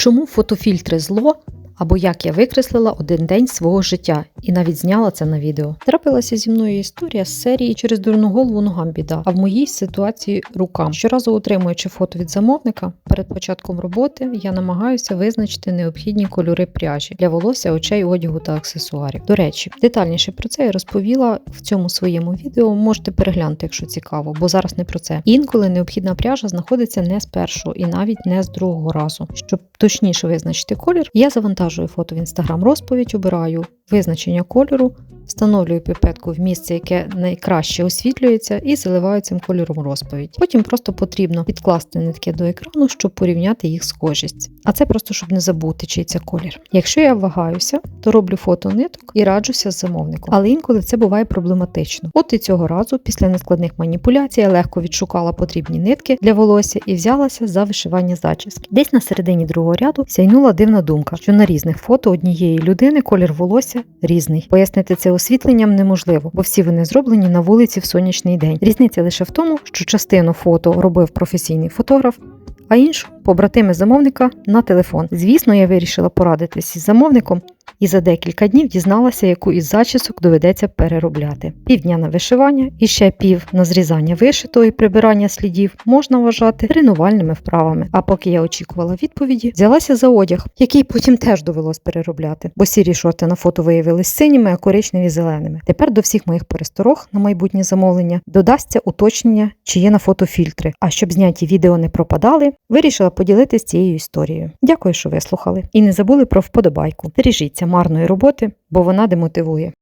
Чому фотофільтри зло? Або як я викреслила один день свого життя і навіть зняла це на відео. Трапилася зі мною історія з серії через дурну голову ногам біда, а в моїй ситуації рукам. Щоразу отримуючи фото від замовника, перед початком роботи я намагаюся визначити необхідні кольори пряжі для волосся, очей, одягу та аксесуарів. До речі, детальніше про це я розповіла в цьому своєму відео. Можете переглянути, якщо цікаво, бо зараз не про це. Інколи необхідна пряжа знаходиться не з першого і навіть не з другого разу. Щоб точніше визначити колір, я завантажую фото в інстаграм розповідь, обираю визначення кольору, встановлюю піпетку в місце, яке найкраще освітлюється, і заливаю цим кольором розповідь. Потім просто потрібно підкласти нитки до екрану, щоб порівняти їх схожість. А це просто щоб не забути, чий це колір. Якщо я вагаюся, то роблю фото ниток і раджуся з замовником. Але інколи це буває проблематично. От і цього разу, після нескладних маніпуляцій, я легко відшукала потрібні нитки для волосся і взялася за вишивання зачіски. Десь на середині другого ряду сяйнула дивна думка, що на різних фото однієї людини колір волосся різний. Пояснити це освітленням неможливо, бо всі вони зроблені на вулиці в сонячний день. Різниця лише в тому, що частину фото робив професійний фотограф. А іншу побратими замовника на телефон. Звісно, я вирішила порадитись із замовником і за декілька днів дізналася, яку із зачісок доведеться переробляти. Півдня на вишивання і ще пів на зрізання вишитого і прибирання слідів можна вважати тренувальними вправами. А поки я очікувала відповіді, взялася за одяг, який потім теж довелось переробляти, бо сірі шорти на фото виявились синіми, а коричневі зеленими. Тепер до всіх моїх пересторог на майбутнє замовлення додасться уточнення, чи є на фото фільтри. А щоб зняті відео не пропадали, вирішила поділитися цією історією. Дякую, що вислухали. І не забули про вподобайку. Бережіться марної роботи, бо вона демотивує.